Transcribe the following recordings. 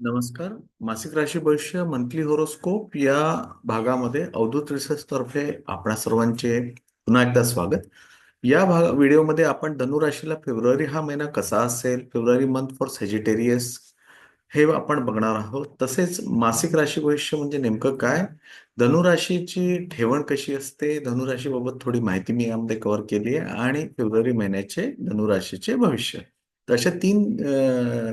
नमस्कार. मासिक राशी भविष्य मंथली होरोस्कोप या भागामध्ये अवधूत रिसर्च तर्फे आपणा सर्वांचे पुन्हा एकदा स्वागत. या भाग व्हिडिओमध्ये आपण धनुराशीला फेब्रुवारी हा महिना कसा असेल फेब्रुवारी मंथ फॉर सेजिटेरियस हे आपण बघणार आहोत. तसेच मासिक राशी भविष्य म्हणजे नेमकं काय? धनुराशीची ठेवण कशी असते? धनुराशीबाबत थोडी माहिती मी यामध्ये कव्हर केली आहे. आणि फेब्रुवारी महिन्याचे धनुराशीचे भविष्य. तर अशा तीन आ,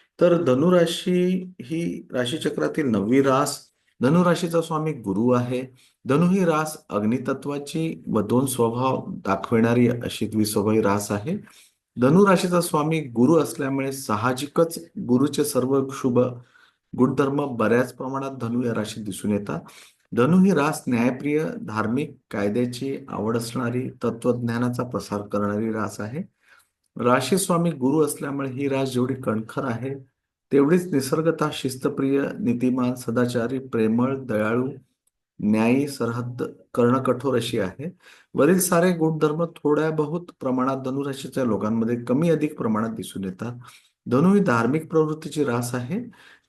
तर धनुराशी ही राशीचक्रातील नववी रास धनुराशीचा स्वामी गुरु आहे. धनु ही रास अग्नितत्वाची व दोन स्वभाव दाखविणारी अशी द्विस्वभावी रास आहे. धनुराशीचा स्वामी गुरु असल्यामुळे साहजिकच गुरुचे सर्व शुभ गुणधर्म बऱ्याच प्रमाणात धनु या राशीत दिसून येतात. धनु ही रास न्यायप्रिय धार्मिक कायद्याची आवड असणारी तत्वज्ञानाचा प्रसार करणारी रास आहे. राशी स्वामी गुरु असल्यामुळे ही रास जेवढी कणखर आहे तेवढीच निसर्गता शिस्तप्रिय नीतिमान सदाचारी प्रेमळ दयाळू न्यायी सरहद्द कर्णकठोर अशी आहे. वरील सारे गुणधर्म थोड्या बहुत प्रमाणात धनुराशीच्या लोकांमध्ये कमी अधिक प्रमाणात दिसून येतात. धनु ही धार्मिक प्रवृत्तीची रास आहे.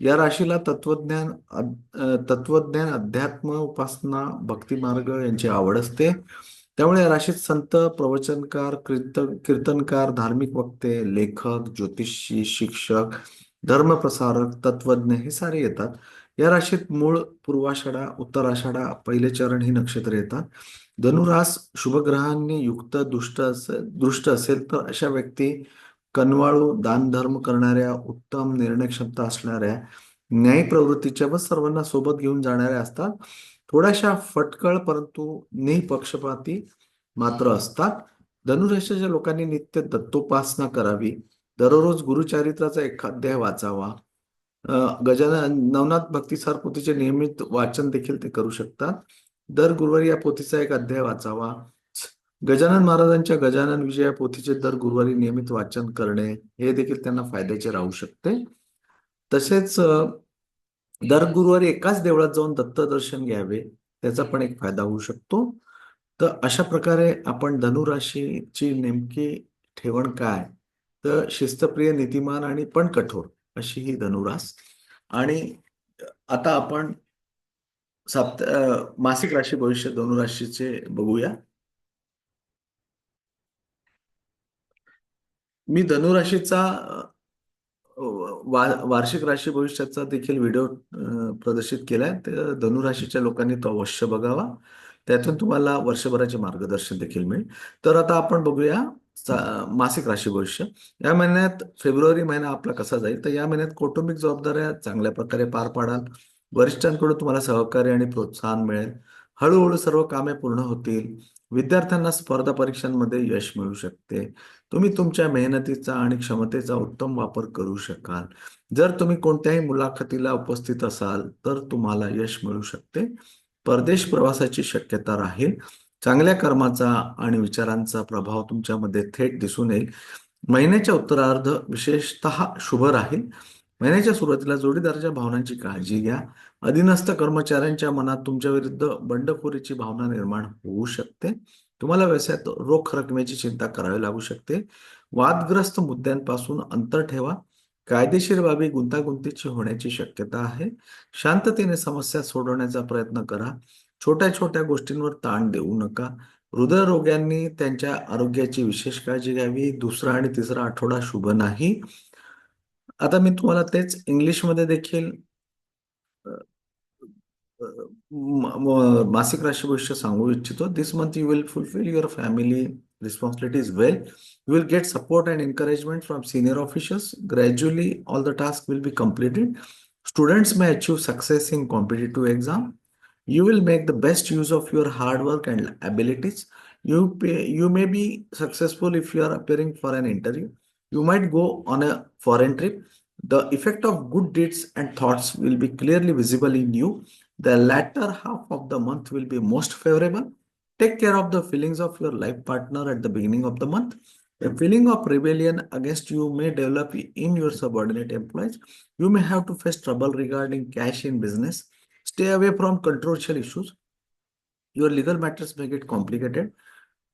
या राशीला तत्वज्ञान तत्वज्ञान अध्यात्म उपासना भक्तिमार्ग यांची आवड असते. त्यामुळे या राशीत संत प्रवचनकार कीर्तन कीर्तनकार धार्मिक वक्ते लेखक ज्योतिषी शिक्षक धर्मप्रसारक तत्वज्ञ हे सारे येतात. या राशीत मूळ पूर्वाषाढा उत्तराषाढा पहिले चरण ही नक्षत्र येतात. धनुरास शुभग्रहांनी युक्त दुष्ट असेल दृष्ट असेल तर अशा व्यक्ती कनवाळू दानधर्म करणाऱ्या उत्तम निर्णय क्षमता असणाऱ्या न्याय प्रवृत्तीच्या व सर्वांना सोबत घेऊन जाणाऱ्या असतात. थोड्याशा फटकळ परंतु निपक्षपाती मात्र असतात. धनुराशीच्या लोकांनी नित्य दत्तोपासना करावी. दररोज गुरुचारित्राचा एक अध्याय वाचावा. गजानन नवनाथ भक्तिसार पोथीचे नियमित वाचन देखील ते करू शकतात. दर गुरुवारी या पोथीचा एक अध्याय वाचावा. गजानन महाराजांच्या गजानन विजय या पोथीचे दर गुरुवारी नियमित वाचन करणे हे देखील त्यांना फायद्याचे राहू शकते. तसेच दर गुरुवारी एकाच देवळात जाऊन दत्त दर्शन घ्यावे त्याचा पण एक फायदा होऊ शकतो. तर अशा प्रकारे आपण धनुराशीची नेमकी ठेवण काय? तर शिस्तप्रिय नीतिमान आणि पण कठोर अशी ही धनुरास. आणि आता आपण साप्त मासिक राशी भविष्य धनुराशीचे बघूया. मी धनुराशीचा वा- वार्षिक राशी भविष्याचा देखील व्हिडिओ प्रदर्शित केलाय. तर धनुराशीच्या लोकांनी तो अवश्य बघावा. त्यातून तुम्हाला वर्षभराचे मार्गदर्शन देखील मिळेल. तर आता आपण बघूया मासिक राशी भविष्य या महिन्यात फेब्रुवारी महिना आपला कसा जाईल? तर या महिन्यात कौटुंबिक जबाबदाऱ्या चांगल्या प्रकारे पार पाडाल. वरिष्ठांकडून तुम्हाला सहकार्य आणि प्रोत्साहन मिळेल. हळूहळू सर्व कामे पूर्ण होतील. विद्यार्थ्यांना स्पर्धा परीक्षांमध्ये यश मिळू शकते. तुम्ही तुमच्या मेहनतीचा आणि क्षमतेचा उत्तम वापर करू शकाल. जर तुम्ही कोणत्याही मुलाखतीला उपस्थित असाल तर तुम्हाला यश मिळू शकते. परदेश प्रवासाची शक्यता राहील. चांगल्या कर्माचा आणि विचारांचा प्रभाव तुमच्यामध्ये थेट दिसून येईल. महिन्याच्या उत्तरार्ध विशेषतः शुभ राहील. महिन्याच्या सुरुवातीला जोडीदाराच्या भावनांची काळजी घ्या. अधीनस्थ कर्मचाऱ्यांच्या मनात तुमच्या विरुद्ध बंडखोरीची भावना निर्माण होऊ शकते. तुम्हाला व्यवसायात रोख रकमेची चिंता करावी लागू शकते. वादग्रस्त मुद्द्यांपासून अंतर ठेवा. कायदेशीर बाबी गुंतागुंतीची होण्याची शक्यता आहे. शांततेने समस्या सोडवण्याचा प्रयत्न करा. छोट्या छोट्या गोष्टींवर ताण देऊ नका. हृदयरोग्यांनी त्यांच्या आरोग्याची विशेष काळजी घ्यावी. दुसरा आणि तिसरा आठवडा शुभ नाही. आता मी तुम्हाला तेच इंग्लिशमध्ये देखील मासिक राशी भविष्य सांगू इच्छितो. This month you will fulfil your family responsibility is well you will get support and encouragement from senior officers gradually all the task will be completed students may achieve success in competitive exam You will make the best use of your hard work and abilities. You pay, you may be successful if you are appearing for an interview. You might go on a foreign trip. The effect of good deeds and thoughts will be clearly visible in you. The latter half of the month will be most favorable. Take care of the feelings of your life partner at the beginning of the month. A feeling of rebellion against you may develop in your subordinate employees. You may have to face trouble regarding cash in business. Stay away from controversial issues. Your legal matters may get complicated.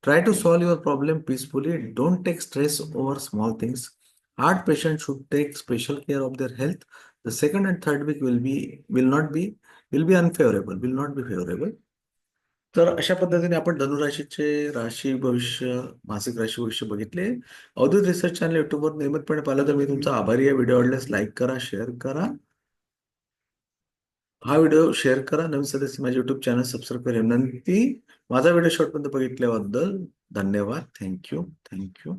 Try to solve your problem peacefully. Don't take stress over small things. Heart patients should take special care of their health. The second and third week will be will not be will be unfavorable, will not be favorable. तर अशा पद्धतीने आपण धनुराशीचे राशी भविष्य मासिक राशी भविष्य बघितले अवधूत रिसर्च चॅनल युट्यूबवर नियमितपणे पाहिलं तर मी तुमचा आभारी आहे व्हिडिओ आवडल्यास लाईक करा शेअर करा हा व्हिडिओ शेअर करा. नवीन सदस्य माझ्या युट्यूब चॅनल सबस्क्राईब करा. विनंती माझा व्हिडिओ शेवटपर्यंत बघितल्याबद्दल धन्यवाद. Thank you thank you